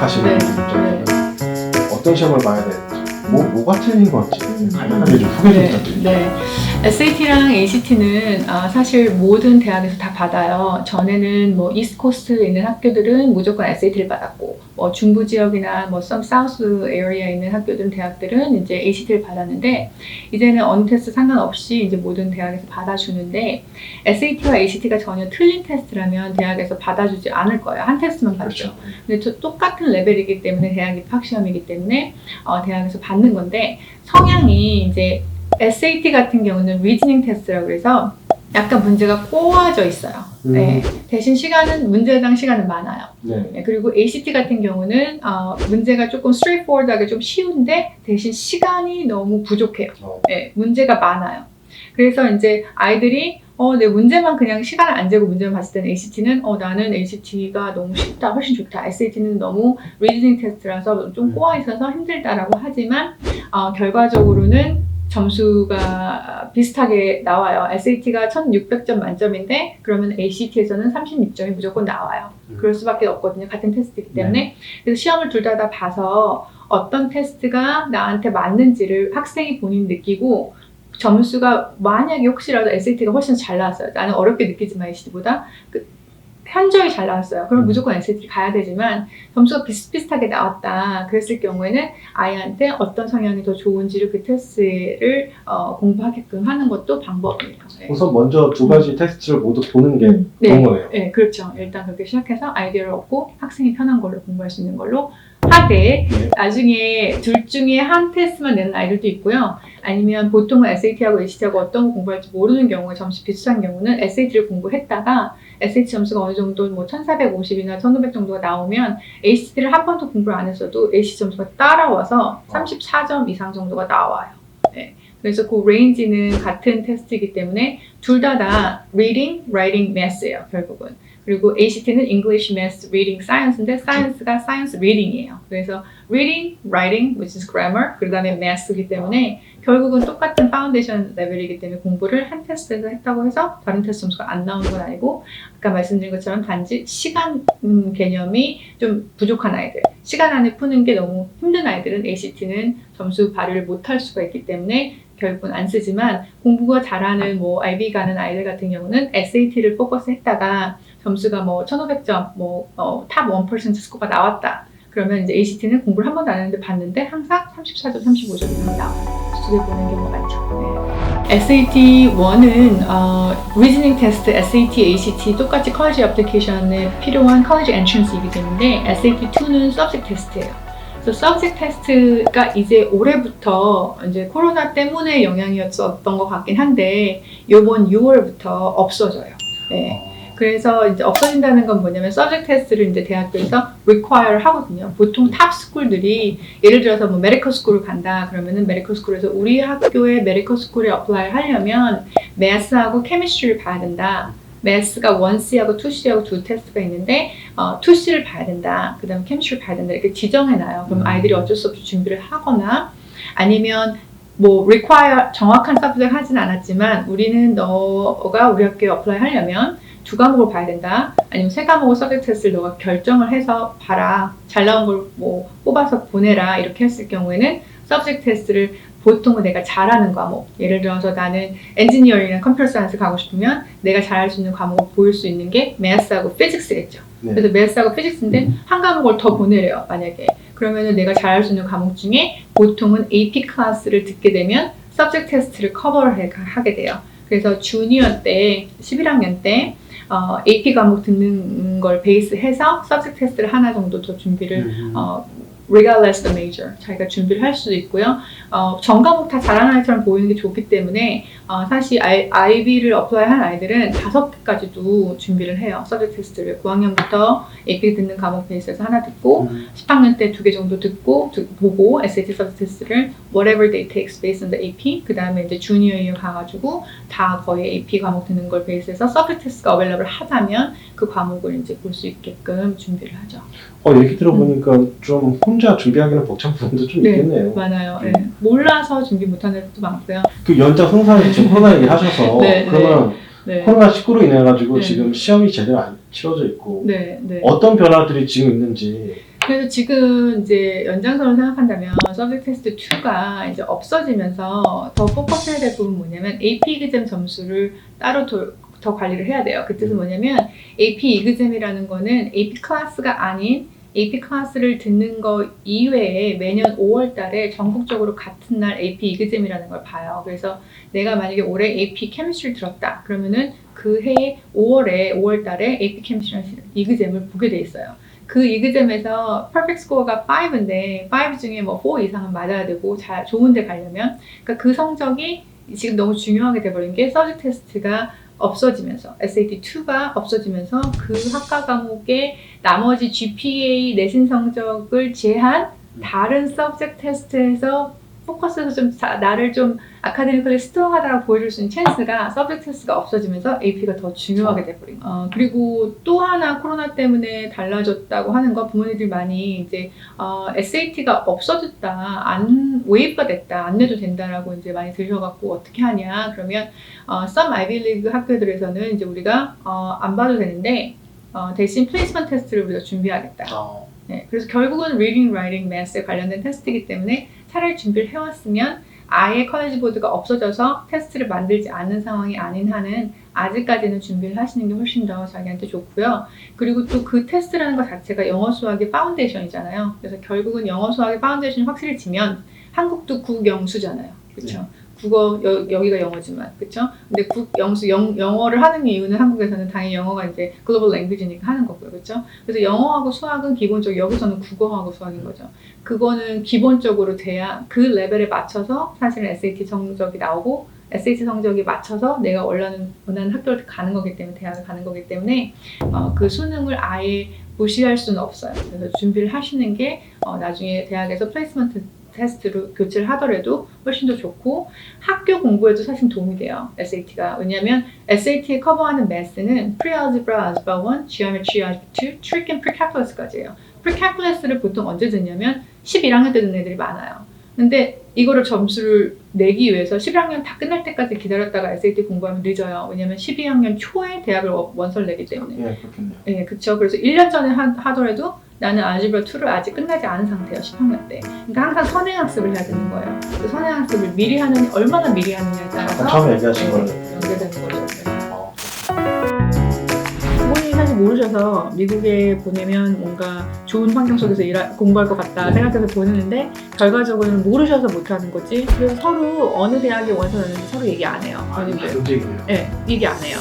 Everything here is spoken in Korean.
시작하시는 네. 분들 입장에서는 어떤 시험을 봐야 되는지 뭐, 뭐가 틀린 건지 간단하게 좀 소개 좀 네, 부탁드립니다. 네. SAT랑 ACT는 아, 사실 모든 대학에서 다 받아요. 전에는 뭐 이스코스트에 있는 학교들은 무조건 SAT를 받았고, 뭐 중부 지역이나 뭐 some 사우스 에어리아에 있는 학교들은 대학들은 이제 ACT를 받았는데, 이제는 어느 테스트 상관없이 이제 모든 대학에서 받아주는데, SAT와 ACT가 전혀 틀린 테스트라면 대학에서 받아주지 않을 거예요. 한 테스트만 받죠. 그렇죠. 근데 또 똑같은 레벨이기 때문에 대학 입학 시험이기 때문에 어, 대학에서 받는 건데 성향이 이제 SAT 같은 경우는 리즈닝 테스트라고 그래서 약간 문제가 꼬아져 있어요. 음, 네. 대신 시간은 문제당 시간은 많아요. 네. 네, 그리고 ACT 같은 경우는 어, 문제가 조금 straightforward하게 좀 쉬운데 대신 시간이 너무 부족해요. 어, 네, 문제가 많아요. 그래서 이제 아이들이 어, 내 문제만 그냥 시간을 안 재고 문제만 봤을 때는 ACT는 어, 나는 ACT가 너무 쉽다, 훨씬 좋다. SAT는 너무 리즈닝 테스트라서 좀 꼬아 있어서 힘들다라고 하지만 어, 결과적으로는 점수가 비슷하게 나와요. SAT가 1600점 만점인데 그러면 ACT에서는 36점이 무조건 나와요. 음. 그럴 수밖에 없거든요. 같은 테스트이기 때문에. 그래서 시험을 둘 다 다 봐서 어떤 테스트가 나한테 맞는지를 학생이 본인 느끼고 점수가 만약에 혹시라도 SAT가 훨씬 잘 나왔어요. 나는 어렵게 느끼지만 ACT보다 그 현저히 잘 나왔어요. 그럼 음. 무조건 SAT 가야 되지만 점수가 비슷비슷하게 나왔다. 그랬을 경우에는 아이한테 어떤 성향이 더 좋은지를 그 테스트를 어, 공부하게끔 하는 것도 방법이에요. 네. 우선 먼저 두 가지 테스트를 모두 보는 게 음, 좋은 네. 거네요. 네, 그렇죠. 일단 그렇게 시작해서 아이디어를 얻고 학생이 편한 걸로 공부할 수 있는 걸로 하되 네. 나중에 둘 중에 한 테스트만 내는 아이들도 있고요. 아니면 보통은 SAT하고 ACT하고 어떤 거 공부할지 모르는 경우에 점수 비슷한 경우는 SAT를 공부했다가 SAT 점수가 어느 정도 뭐 1450이나 1500 정도가 나오면 ACT를 한 번도 공부를 안 했어도 ACT 점수가 따라와서 34점 이상 정도가 나와요. 네. 그래서 그 레인지는 같은 테스트이기 때문에 둘 다다 reading, writing, math예요, 결국은. 그리고 ACT는 English, Math, Reading, Science인데 Science가 Science Reading이에요. 그래서 Reading, Writing, which is Grammar, 그 다음에 Math이기 때문에 결국은 똑같은 파운데이션 레벨이기 때문에 공부를 한 테스트에서 했다고 해서 다른 테스트 점수가 안 나오는 건 아니고 아까 말씀드린 것처럼 단지 시간 음, 개념이 좀 부족한 아이들, 시간 안에 푸는 게 너무 힘든 아이들은 ACT는 점수 발휘를 못할 수가 있기 때문에 결국은 안 쓰지만 공부가 잘하는 뭐 IB 가는 아이들 같은 경우는 SAT를 포커스 했다가 점수가 뭐 1,500점, 뭐탑 1% 스코어가 나왔다. 그러면 이제 ACT는 공부를 한 번도 안 했는데 봤는데 항상 34점, 35점 이상 나와요. 두개 보는 경우가 많죠. 네. SAT 1은 어, 리즈닝 테스트, SAT, ACT 똑같이 컬리지 어플리케이션에 필요한 컬리지 엔트런스 이기 때문에 SAT 2는 서브젝트 테스트예요. 그래서 서브젝트 테스트가 이제 올해부터 이제 코로나 때문에 영향이었던 것 같긴 한데 이번 6월부터 없어져요. 네. 그래서 이제 없어진다는 건 뭐냐면 서브젝트 테스트를 이제 대학교에서 require 하거든요. 보통 탑 스쿨들이 예를 들어서 뭐 메디컬 스쿨을 간다 그러면은 메디컬 스쿨에서 우리 학교의 메디컬 스쿨에 어플라이 하려면 매스하고 케미스트리를 봐야 된다. 매스가 1C하고 2C하고 두 테스트가 있는데 어, 2C를 봐야 된다. 그 다음에 케미스트리를 봐야 된다. 이렇게 지정해 놔요. 그럼 음. 아이들이 어쩔 수 없이 준비를 하거나 아니면 뭐 require 정확한 서브젝트 하진 않았지만 우리는 너가 우리 학교에 어플라이 하려면 두 과목을 봐야 된다. 아니면 세 과목을 서브젝트 테스트를 너가 결정을 해서 봐라. 잘 나온 걸 뭐 뽑아서 보내라. 이렇게 했을 경우에는 서브젝트 테스트를 보통은 내가 잘하는 과목. 예를 들어서 나는 엔지니어링이나 컴퓨터 사이언스 가고 싶으면 내가 잘할 수 있는 과목을 보일 수 있는 게 매스하고 피직스겠죠. 네. 그래서 매스하고 피직스인데 한 과목을 더 보내래요. 만약에. 그러면은 내가 잘할 수 있는 과목 중에 보통은 AP 클래스를 듣게 되면 서브젝트 테스트를 커버를 해- 하게 돼요. 그래서 주니어 때 11학년 때 어, AP 과목 듣는 걸 베이스해서 서브젝트 테스트를 하나 정도 더 준비를 음. 어, regardless the major 자기가 준비를 할 수도 있고요. 어, 전 과목 다 잘하는 아이처럼 보이는 게 좋기 때문에 어, 사실 I, IB를 어플라이한 아이들은 다섯 개까지도 준비를 해요. 서브젝트 테스트를 9학년부터 AP 듣는 과목 베이스에서 하나 듣고 음. 10학년 때 두 개 정도 듣고 듣- 보고 SAT 서브 테스트를 whatever they takes based on the AP 그 다음에 이제 주니어 이어 가가지고 다 거의 AP 과목 듣는 걸 베이스해서 서브 테스트가 어웨일러블 하다면 그 과목을 이제 볼 수 있게끔 준비를 하죠. 어, 얘기 들어보니까 좀 혼자 준비하기는 벅찬 부분도 좀 네. 있겠네요. 많아요. 음. 네. 몰라서 준비 못하는 애들도 많고요. 그 연장 흥사에 지금 코로나 얘기 하셔서 네, 그러면 네. 코로나 19로 인해 가지고 네. 지금 시험이 제대로 안 치러져 있고 네, 네. 어떤 변화들이 지금 있는지 그래서 지금 이제 연장선을 생각한다면 서브젝트 테스트 2가 이제 없어지면서 더 포커스해야 될 부분 뭐냐면 AP 이그잼 점수를 따로 더, 더 관리를 해야 돼요. 그 뜻은 뭐냐면 AP 이그잼이라는 거는 AP 클래스가 아닌 AP 클래스를 듣는 거 이외에 매년 5월 달에 전국적으로 같은 날 AP 이그잼이라는 걸 봐요. 그래서 내가 만약에 올해 AP 케미스트를 들었다. 그러면은 그 해에 5월에 5월 달에 AP 케미스트라는 이그잼을 보게 돼 있어요. 그 이그잼에서 퍼펙트 스코어가 5인데 5 중에 뭐 4 이상은 맞아야 되고 잘 좋은 데 가려면 그러니까 그 성적이 지금 너무 중요하게 돼버린 게 서지 테스트가 없어지면서 SAT2가 없어지면서 그 학과 과목의 나머지 GPA 내신 성적을 제한 다른 서브젝트 테스트에서 포커스해서 좀 자- 나를 좀 아카데미컬리 스트롱하다고 보여줄 수 있는 찬스가 서브젝트 테스트가 없어지면서 AP가 더 중요하게 돼버린 거예요. 어, 그리고 또 하나 코로나 때문에 달라졌다고 하는 거 부모님들이 많이 이제 어, SAT가 없어졌다, 안 웨이브가 됐다, 안 내도 된다라고 이제 많이 들으셔갖고 어떻게 하냐 그러면 어, some Ivy League 학교들에서는 이제 우리가 어, 안 봐도 되는데 어, 대신 플레이스먼트 테스트를 우리가 준비하겠다. 어, 네, 그래서 결국은 reading, writing, math에 관련된 테스트이기 때문에 차라리 준비를 해왔으면 아예 커리지 보드가 없어져서 테스트를 만들지 않는 상황이 아닌 한은 아직까지는 준비를 하시는 게 훨씬 더 자기한테 좋고요. 그리고 또 그 테스트라는 것 자체가 영어 수학의 파운데이션이잖아요. 그래서 결국은 영어 수학의 파운데이션이 확실히 지면 한국도 국영수잖아요. 그렇죠? 국어 여, 여기가 영어지만 그렇죠? 근데 국 영수 영, 영어를 하는 이유는 한국에서는 당연히 영어가 이제 글로벌 랭귀지니까 하는 거고요. 그렇죠? 그래서 영어하고 수학은 기본적으로 여기서는 국어하고 수학인 거죠. 그거는 기본적으로 돼야 그 레벨에 맞춰서 사실은 SAT 성적이 나오고 SAT 성적이 맞춰서 내가 원하는 원하는 학교를 가는 거기 때문에 대학을 가는 거기 때문에 어, 그 수능을 아예 무시할 수는 없어요. 그래서 준비를 하시는 게 어, 나중에 대학에서 플레이스먼트 테스트로 교체를 하더라도 훨씬 더 좋고 학교 공부에도 사실 도움이 돼요. SAT가 왜냐하면 SAT에 커버하는 매스는 Pre-Algebra, Algebra 1, Geometry, Algebra 2, Trick and Precalculus까지예요. Precalculus를 보통 언제 듣냐면 11학년 때 듣는 애들이 많아요. 근데 이거를 점수를 내기 위해서 11학년 다 끝날 때까지 기다렸다가 SAT 공부하면 늦어요. 왜냐면 12학년 초에 대학을 원- 원서를 내기 때문에. 예, 그렇겠네요. 예, 그쵸. 그래서 1년 전에 하, 하더라도 나는 알지브라 2를 아직 끝나지 않은 상태예요, 10학년 때. 그러니까 항상 선행학습을 해야 되는 거예요. 그 선행학습을 미리 하는, 얼마나 미리 하느냐에 따라서 아까 처음에 얘기하신 네, 걸로. 연계되는 거죠. 네. 어, 부모님이 사실 모르셔서 미국에 보내면 뭔가 좋은 환경 속에서 일하, 공부할 것 같다 생각해서 보내는데 결과적으로는 모르셔서 못하는 거지. 그래서 서로 어느 대학에 원서 넣는지 서로 얘기 안 해요. 아, 부모님들. 문제이고요. 네, 얘기 안 해요.